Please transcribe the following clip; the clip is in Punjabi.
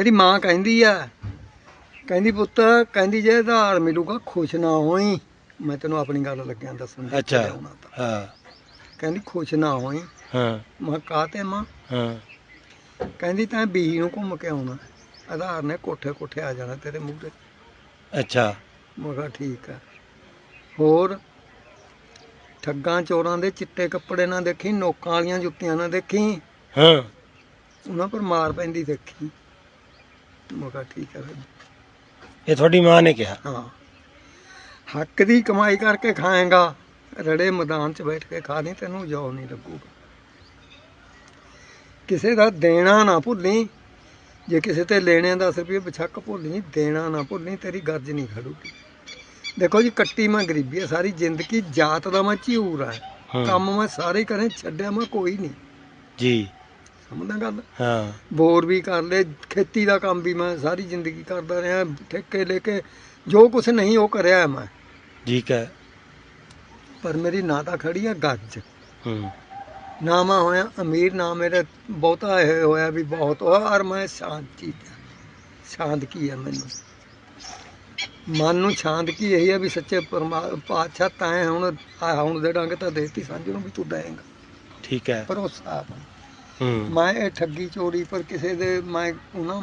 ਮੇਰੀ ਮਾਂ ਕਹਿੰਦੀ ਆ ਕਹਿੰਦੀ ਪੁੱਤ ਕਹਿੰਦੀ ਜੇ ਆਧਾਰ ਮਿਲੂਗਾ ਖੁਸ਼ ਨਾ ਹੋਈ। ਮੈਂ ਤੈਨੂੰ ਆਪਣੀ ਗੱਲ ਲੱਗਿਆ ਦੱਸਣ ਜਿੱਥੇ ਅੱਛਾ। ਹਾਂ। ਕਹਿੰਦੀ ਖੁਸ਼ ਨਾ ਹੋਈ। ਹਾਂ। ਮੈਂ ਕਹਾ ਤੇ ਮਾਂ? ਹਾਂ। ਕਹਿੰਦੀ ਤੈਂ ਬੀਹੀ ਨੂੰ ਘੁੰਮ ਕੇ ਆਉਣਾ। ਆਧਾਰ ਨੇ ਕੋਠੇ ਕੋਠੇ ਆ ਜਾਣਾ ਤੇਰੇ ਮੂੰਹ ਤੇ। ਅੱਛਾ। ਮੈਂ ਕਿਹਾ ਠੀਕ ਆ। ਹੋਰ ਠੱਗਾਂ ਚੋਰਾਂ ਦੇ ਚਿੱਟੇ ਕੱਪੜੇ ਨਾ ਦੇਖੀ ਨੋਕਾਂ ਵਾਲੀਆਂ ਜੁੱਤੀਆਂ ਨਾ ਦੇਖੀ। ਹਾਂ। ਉਹਨਾਂ ਪਰ ਮਾਰ ਪੈਂਦੀ ਦੇਖੀ। ਮੈਂ ਕਿਹਾ ਠੀਕ ਫਿਰ ਇਹ ਤੁਹਾਡੀ ਮਾਂ ਨੇ ਕਿਹਾ। ਹਾਂ। ਹੱਕ ਦੀ ਕਮਾਈ ਕਰਕੇ ਖਾਏਗਾ ਰੜੇ ਮੈਦਾਨ 'ਚ ਬੈਠ ਕੇ ਖਾ ਲਈ ਤੈਨੂੰ ਜੋ ਨਹੀਂ ਲੱਗੂਗਾ। ਕਿਸੇ ਦਾ ਦੇਣਾ ਨਾ ਭੁੱਲੀ ਜੇ ਕਿਸੇ ਤੇ ਲੈਣੇ 10 ਰੁਪਏ ਬਛੱਕ ਭੁੱਲੀ ਦੇਣਾ ਨਾ ਭੁੱਲੀ ਤੇਰੀ ਗਰਜ ਨਹੀਂ ਖੜੂਗੀ। ਦੇਖੋ ਜੀ ਕੱਟੀ ਮੈਂ ਗਰੀਬੀ ਆ ਸਾਰੀ ਜ਼ਿੰਦਗੀ ਜਾਤ ਦਾ ਮੈਂ ਝਿਊਰ ਆ। ਹਾਂ। ਕੰਮ ਮੈਂ ਸਾਰੇ ਕਰੇ ਛੱਡਿਆ ਮੈਂ ਕੋਈ ਨਹੀਂ। ਜੀ। ਸਮਝਦਾ ਗੱਲ। ਹਾਂ। ਬੋਰ ਵੀ ਕਰ ਲਏ ਖੇਤੀ ਦਾ ਕੰਮ ਵੀ ਮੈਂ ਸਾਰੀ ਜ਼ਿੰਦਗੀ ਕਰਦਾ ਰਿਹਾ ਠੇਕੇ ਲੈ ਕੇ ਜੋ ਕੁਝ ਨਹੀਂ ਉਹ ਕਰਿਆ ਮੈਂ। ਠੀਕ ਹੈ। ਪਰ ਮੇਰੀ ਨਾ ਤਾਂ ਖੜੀ ਆ ਗੱਜ। ਹੂੰ। ਨਾ ਮੈਂ ਹੋਇਆ ਅਮੀਰ ਨਾ ਮੇਰੇ ਬਹੁਤਾ ਇਹ ਹੋਇਆ ਵੀ ਬਹੁਤ। ਹੋਇਆ ਔਰ ਮੈਂ ਸ਼ਾਂਤੀ ਸ਼ਾਂਤ ਕੀ ਹੈ ਮੈਨੂੰ? ਮਨ ਨੂੰ ਸ਼ਾਂਤ ਕੀ ਇਹੀ ਹੈ ਵੀ ਸੱਚੇ ਪਾਤਸ਼ਾਹ ਤੈਂ ਹੁਣ ਦੇ ਡੰਗ ਤਾਂ ਦੇਤੀ ਸਾਂਝ ਨੂੰ ਵੀ ਤੂੰ ਡਾਏਂਗਾ ਠੀਕ ਹੈ। ਭਰੋਸਾ ਆ। ਹੂੰ ਮੈਂ ਇਹ ਠੱਗੀ ਚੋਰੀ ਪਰ ਕਿਸੇ ਦੇ ਮੈਂ ਉਹਨਾਂ